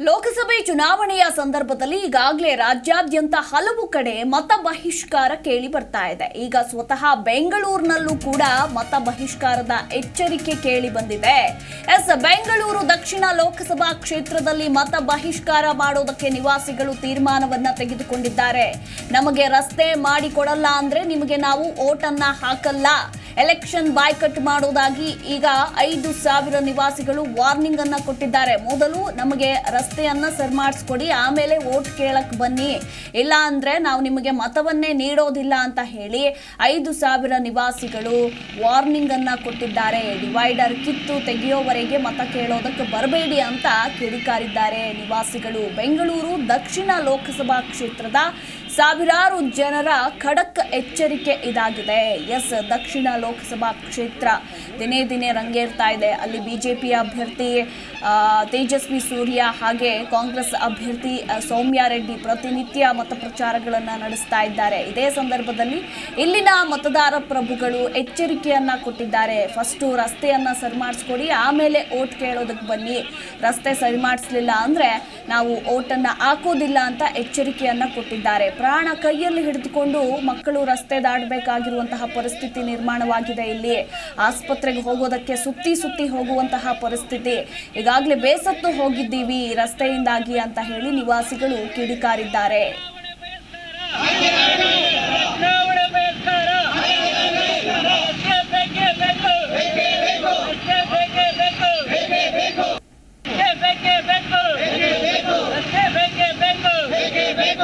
ಲೋಕಸಭೆ ಚುನಾವಣೆಯ ಸಂದರ್ಭದಲ್ಲಿ ಈಗಾಗಲೇ ರಾಜ್ಯಾದ್ಯಂತ ಹಲವು ಕಡೆ ಮತ ಬಹಿಷ್ಕಾರ ಕೇಳಿ ಬರ್ತಾ ಇದೆ. ಈಗ ಸ್ವತಃ ಬೆಂಗಳೂರಿನಲ್ಲೂ ಕೂಡ ಮತ ಬಹಿಷ್ಕಾರದ ಎಚ್ಚರಿಕೆ ಕೇಳಿ ಬಂದಿದೆ. ಎಸ್, ಬೆಂಗಳೂರು ದಕ್ಷಿಣ ಲೋಕಸಭಾ ಕ್ಷೇತ್ರದಲ್ಲಿ ಮತ ಬಹಿಷ್ಕಾರ ಮಾಡೋದಕ್ಕೆ ನಿವಾಸಿಗಳು ತೀರ್ಮಾನವನ್ನ ತೆಗೆದುಕೊಂಡಿದ್ದಾರೆ. ನಮಗೆ ರಸ್ತೆ ಮಾಡಿಕೊಡಲ್ಲ ಅಂದ್ರೆ ನಿಮಗೆ ನಾವು ಓಟನ್ನ ಹಾಕಲ್ಲ. ಎಲೆಕ್ಷನ್ ಬಾಯ್ಕಟ್ ಮಾಡೋದಾಗಿ ಈಗ ಐದು ಸಾವಿರ ನಿವಾಸಿಗಳು ವಾರ್ನಿಂಗ್ ಅನ್ನ ಕೊಟ್ಟಿದ್ದಾರೆ. ಮೊದಲು ನಮಗೆ ರಸ್ತೆಯನ್ನ ಸರಿ ಮಾಡಿಸ್ಕೊಡಿ, ಆಮೇಲೆ ವೋಟ್ ಕೇಳಕ್ ಬನ್ನಿ. ಇಲ್ಲ ಅಂದ್ರೆ ನಾವು ನಿಮಗೆ ಮತವನ್ನೇ ನೀಡೋದಿಲ್ಲ ಅಂತ ಹೇಳಿ ಐದು ಸಾವಿರ ನಿವಾಸಿಗಳು ವಾರ್ನಿಂಗ್ ಅನ್ನ ಕೊಟ್ಟಿದ್ದಾರೆ. ಡಿವೈಡರ್ ಕಿತ್ತು ತೆಗೆಯೋವರೆಗೆ ಮತ ಕೇಳೋದಕ್ಕೆ ಬರಬೇಡಿ ಅಂತ ಕಿಡಿಕಾರಿದ್ದಾರೆ ನಿವಾಸಿಗಳು. ಬೆಂಗಳೂರು ದಕ್ಷಿಣ ಲೋಕಸಭಾ ಕ್ಷೇತ್ರದ ಸಾವಿರಾರು ಜನರ ಖಡಕ್ ಎಚ್ಚರಿಕೆ ಇದಾಗಿದೆ. ಎಸ್, ದಕ್ಷಿಣ ಲೋಕಸಭಾ ಕ್ಷೇತ್ರ ದಿನೇ ದಿನೇ ರಂಗೇರ್ತಾ ಇದೆ. ಅಲ್ಲಿ ಬಿಜೆಪಿ ಅಭ್ಯರ್ಥಿ ತೇಜಸ್ವಿ ಸೂರ್ಯ ಹಾಗೆ ಕಾಂಗ್ರೆಸ್ ಅಭ್ಯರ್ಥಿ ಸೌಮ್ಯ ರೆಡ್ಡಿ ಪ್ರತಿನಿತ್ಯ ಮತ ಪ್ರಚಾರಗಳನ್ನು ನಡೆಸ್ತಾ ಇದ್ದಾರೆ. ಇದೇ ಸಂದರ್ಭದಲ್ಲಿ ಇಲ್ಲಿನ ಮತದಾರ ಪ್ರಭುಗಳು ಎಚ್ಚರಿಕೆಯನ್ನ ಕೊಟ್ಟಿದ್ದಾರೆ. ಫಸ್ಟು ರಸ್ತೆಯನ್ನ ಸರಿ ಮಾಡಿಸ್ಕೊಡಿ, ಆಮೇಲೆ ಓಟ್ ಕೇಳೋದಕ್ಕೆ ಬನ್ನಿ. ರಸ್ತೆ ಸರಿ ಮಾಡಿಸ್ಲಿಲ್ಲ ಅಂದ್ರೆ ನಾವು ಓಟನ್ನು ಹಾಕೋದಿಲ್ಲ ಅಂತ ಎಚ್ಚರಿಕೆಯನ್ನ ಕೊಟ್ಟಿದ್ದಾರೆ. ಪ್ರಾಣ ಕೈಯಲ್ಲಿ ಹಿಡಿದುಕೊಂಡು ಮಕ್ಕಳು ರಸ್ತೆ ದಾಟಬೇಕಾಗಿರುವಂತಹ ಪರಿಸ್ಥಿತಿ ನಿರ್ಮಾಣವಾಗಿದೆ ಇಲ್ಲಿ. ಆಸ್ಪತ್ರೆಗೆ ಹೋಗೋದಕ್ಕೆ ಸುತ್ತಿ ಸುತ್ತಿ ಹೋಗುವಂತಹ ಪರಿಸ್ಥಿತಿ. ಈಗಾಗಲೇ ಬೇಸತ್ತು ಹೋಗಿದ್ದೀವಿ ರಸ್ತೆಯಿಂದಾಗಿ ಅಂತ ಹೇಳಿ ನಿವಾಸಿಗಳು ಕಿಡಿಕಾರಿದ್ದಾರೆ ಬೇಕು ರಸ್ತೆ ಬೇಕೇ ಬೇಕು ರಸ್ತೆ ಬೇಕೇ ಬೇಕು ರಸ್ತೆ ಬೇಕೇ ಬೇಕು ಸಿಗ್ನಲ್ ಬೇಕು ಸಿಗ್ನಲ್ ಬೇಕೇ ಬೇಕು ಇಲ್ಲ ಚುನಾವಣೆ ಬಯಸ್ತಾರೆ